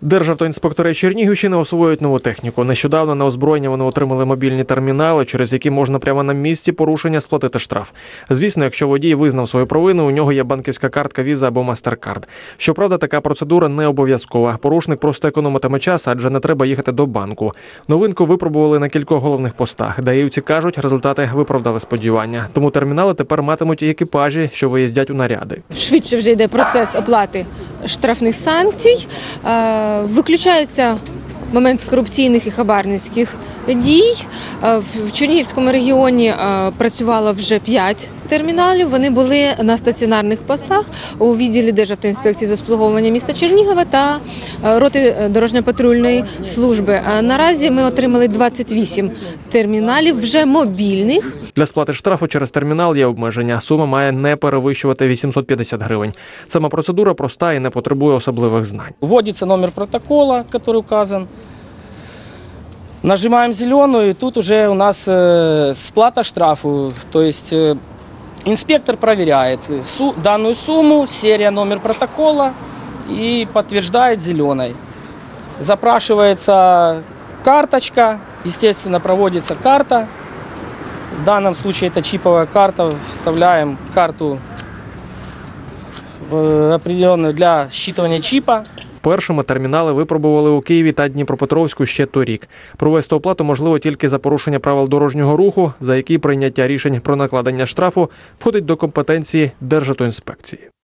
Державтоінспектори Чернігівщини освоюють нову техніку. Нещодавно на озброєння вони отримали мобільні термінали, через які можна прямо на місці порушення сплатити штраф. Звісно, якщо водій визнав свою провину, у нього є банківська картка Visa або MasterCard. Щоправда, така процедура не обов'язкова. Порушник просто економитиме час, адже не треба їхати до банку. Новинку випробували на кількох головних постах. Даївці кажуть, результати виправдали сподівання. Тому термінали тепер матимуть і екіпажі, що виїздять у наряди. швидше вже йде процес оплати штрафних санкцій. Виключається момент корупційних і хабарницьких дій. Е, В Чернігівському регіоні е, працювало вже 5 терміналів. Вони були на стаціонарних постах у відділі Державтоінспекції з обслуговування міста Чернігова та роти е, дорожньо-патрульної служби. А Наразі ми отримали 28 терміналів вже мобільних. Для сплати штрафу через термінал є обмеження. Сума має не перевищувати 850 гривень. Сама процедура проста і не потребує особливих знань. Вводится номер протокола, который указан. Нажимаем зеленую, и тут уже у нас э, сплата штрафу. То есть э, инспектор проверяет су- данную сумму, серия, номер протокола и подтверждает зеленой. Запрашивается карточка, естественно, проводится карта. В данном случае это чиповая карта. Вставляем карту определенную для считывания чипа. Першими термінали випробували у Києві та Дніпропетровську ще торік. Провести оплату можливо тільки за порушення правил дорожнього руху, за які прийняття рішень про накладення штрафу входить до компетенції Державтоінспекції.